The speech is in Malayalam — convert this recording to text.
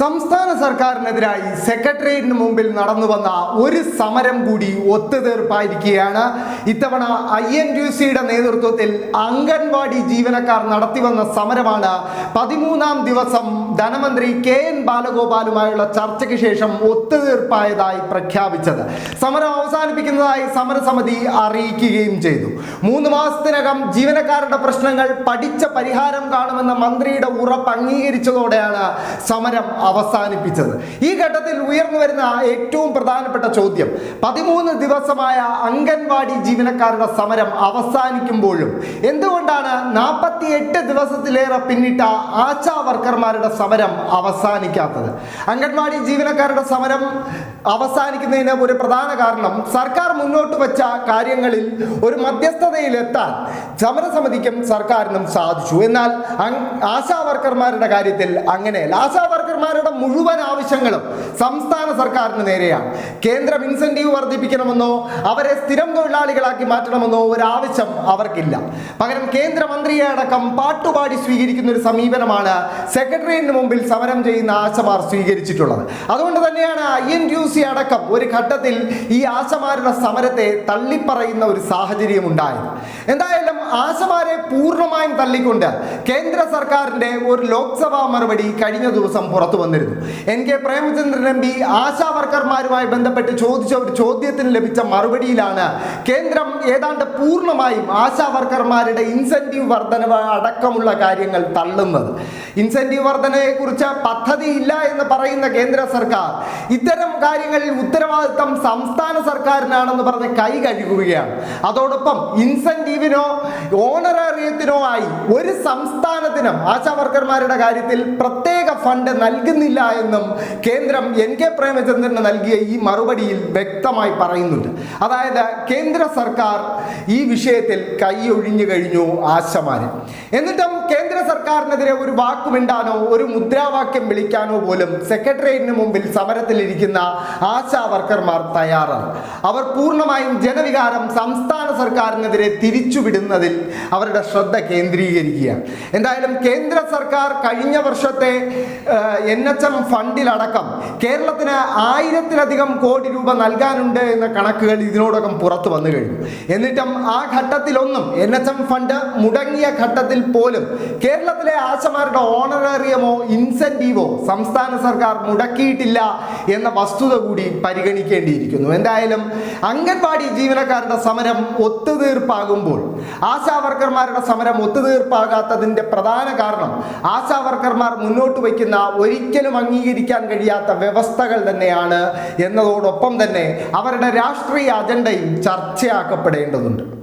സംസ്ഥാന സർക്കാരിനെതിരായി സെക്രട്ടേറിയറ്റിന് മുമ്പിൽ നടന്നു വന്ന ഒരു സമരം കൂടി ഒത്തുതീർപ്പായിരിക്കുകയാണ്. ഇത്തവണ ഐ എൻ യു സിയുടെ നേതൃത്വത്തിൽ അംഗൻവാടി ജീവനക്കാർ നടത്തിവന്ന സമരമാണ്. പതിമൂന്നാം ദിവസം ധനമന്ത്രി കെ എൻ ബാലഗോപാലുമായുള്ള ചർച്ചയ്ക്ക് ശേഷം ഒത്തുതീർപ്പായതായി പ്രഖ്യാപിച്ചത്. സമരം അവസാനിപ്പിക്കുന്നതായി സമരസമിതി അറിയിക്കുകയും ചെയ്തു. മൂന്ന് മാസത്തിനകം ജീവനക്കാരുടെ പ്രശ്നങ്ങൾ പഠിച്ച പരിഹാരം കാണുമെന്ന മന്ത്രിയുടെ ഉറപ്പ് അംഗീകരിച്ചതോടെയാണ് സമരം അവസാനിപ്പിച്ചത്. ഈ ഘട്ടത്തിൽ ഉയർന്നു വരുന്ന ഏറ്റവും പ്രധാനപ്പെട്ട ചോദ്യം പതിമൂന്ന് ദിവസമായ അംഗൻവാടി ജീവനക്കാരുടെ സമരം അവസാനിക്കുമ്പോഴും എന്തുകൊണ്ടാണ് നാൽപ്പത്തി എട്ട് ദിവസത്തിലേറെ പിന്നിട്ട ആശാ വർക്കർമാരുടെ സമരം അവസാനിക്കാത്തത്? അംഗൻവാടി ജീവനക്കാരുടെ സമരം അവസാനിക്കുന്നതിന് ഒരു പ്രധാന കാരണം സർക്കാർ മുന്നോട്ട് വെച്ച കാര്യങ്ങളിൽ ഒരു മധ്യസ്ഥതയിലെത്താൻ സമരസമിതിക്കും സർക്കാരിനും സാധിച്ചു. എന്നാൽ ആശാ വർക്കർമാരുടെ കാര്യത്തിൽ അങ്ങനെയല്ല. ആശാ വർക്കർമാരുടെ മുഴുവൻ ആവശ്യങ്ങളും സംസ്ഥാന സർക്കാരിന് നേരെയാണ്. കേന്ദ്രം ഇൻസെന്റീവ് വർദ്ധിപ്പിക്കണമെന്നോ അവരെ സ്ഥിരം തൊഴിലാളികളാക്കി മാറ്റണമെന്നോ ഒരു ആവശ്യം അവർക്കില്ല. പകരം കേന്ദ്രമന്ത്രിയെ അടക്കം പാട്ടുപാടി സ്വീകരിക്കുന്ന ഒരു സമീപനമാണ് സെക്രട്ടേറിയറ്റിന് മുമ്പിൽ സമരം ചെയ്യുന്ന ആശമാർ സ്വീകരിച്ചിട്ടുള്ളത്. അതുകൊണ്ട് തന്നെയാണ് ഐ എൻ യു സി അടക്കം ഒരു ഘട്ടത്തിൽ ഈ ആശമാരുടെ സമരത്തെ തള്ളിപ്പറയുന്ന ഒരു സാഹചര്യം ഉണ്ടായി എന്തായാലും ആശമാരെ പൂർണമായും തള്ളിക്കൊണ്ട് കേന്ദ്ര സർക്കാരിന്റെ ഒരു ലോക്സഭാ മറുപടി കഴിഞ്ഞ ദിവസം പുറത്തു വന്നിരുന്നു. N K Premachandran M P ASHA വർക്കർമാരുമായി ബന്ധപ്പെട്ട് ചോദിച്ച ഒരു ചോദ്യത്തിന് ലഭിച്ച മറുപടിയിലാണ് കേന്ദ്രം ഏതാണ്ട് പൂർണമായും ആശാ വർക്കർമാരുടെ ഇൻസെന്റീവ് വർധനവ് അടക്കമുള്ള കാര്യങ്ങൾ തള്ളുന്നത്. ഇൻസെന്റീവ് വർധനയെക്കുറിച്ച് പദ്ധതി ഇല്ല എന്ന് പറയുന്ന കേന്ദ്ര സർക്കാർ ഇത്തരം കാര്യങ്ങളിൽ ഉത്തരവാദിത്തം സംസ്ഥാന സർക്കാരിനാണെന്ന് പറഞ്ഞ് കൈ കഴുകുകയാണ്. അതോടൊപ്പം ഇൻസെന്റീവിനോ ഓണറേറിയത്തിനോ ആയി ഒരു സംസ്ഥാനത്തിനും ആശാ വർക്കർമാരുടെ കാര്യത്തിൽ പ്രത്യേക ഫണ്ട് നൽകുന്നില്ല എന്നും കേന്ദ്രം എൻ കെ പ്രേമചന്ദ്രന് നൽകിയ ഈ മറുപടിയിൽ വ്യക്തമായി പറയുന്നുണ്ട്. അതായത് കേന്ദ്ര സർക്കാർ ഈ വിഷയത്തിൽ കൈ ഒഴിഞ്ഞു കഴിഞ്ഞു ആശമാരെ. എന്നിട്ടും കേന്ദ്ര സർക്കാരിനെതിരെ ഒരു വാക്കുമിണ്ടാനോ ഒരു മുദ്രാവാക്യം വിളിക്കാനോ പോലും സെക്രട്ടേറിയറ്റിന് മുമ്പിൽ സമരത്തിലിരിക്കുന്ന ആശാ വർക്കർമാർ തയ്യാറാണ്. അവർ പൂർണമായും ജനവികാരം സംസ്ഥാന സർക്കാരിനെതിരെ തിരിച്ചുവിടുന്നതിൽ അവരുടെ ശ്രദ്ധ കേന്ദ്രീകരിക്കുകയാണ്. എന്തായാലും കേന്ദ്ര സർക്കാർ കഴിഞ്ഞ വർഷത്തെ എൻ എച്ച് എം ഫണ്ടിലടക്കം കേരളത്തിന് ആയിരത്തിലധികം കോടി രൂപ നൽകാനുണ്ട് എന്ന കണക്കുകൾ ഇതിനോടകം പുറത്തു വന്നു കഴിഞ്ഞു. എന്നിട്ടും ആ ഘട്ടത്തിലൊന്നും എൻ എച്ച് എം ഫണ്ട് മുടങ്ങിയ ഘട്ടത്തിൽ പോലും കേരളത്തിലെ ആശമാരുടെ ഓണറേറിയമോ ഇൻസെന്റീവോ സംസ്ഥാന സർക്കാർ മുടക്കിയിട്ടില്ല എന്ന വസ്തുത കൂടി പരിഗണിക്കേണ്ടിയിരിക്കുന്നു. എന്തായാലും അംഗൻവാടി ജീവനക്കാരുടെ സമരം ഒത്തുതീർപ്പാകുമ്പോൾ ആശാവർക്കർമാരുടെ സമരം ഒത്തുതീർപ്പാകാത്തതിന്റെ പ്രധാന കാരണം ആശാവർക്കർമാർ മുന്നോട്ട് വയ്ക്കുന്ന ഒരിക്കലും അംഗീകരിക്കാൻ കഴിയാത്ത വ്യവസ്ഥകൾ തന്നെയാണ് എന്നതോടൊപ്പം തന്നെ അവരുടെ രാഷ്ട്രീയ അജണ്ടയും ചർച്ചയാക്കപ്പെടേണ്ടതുണ്ട്.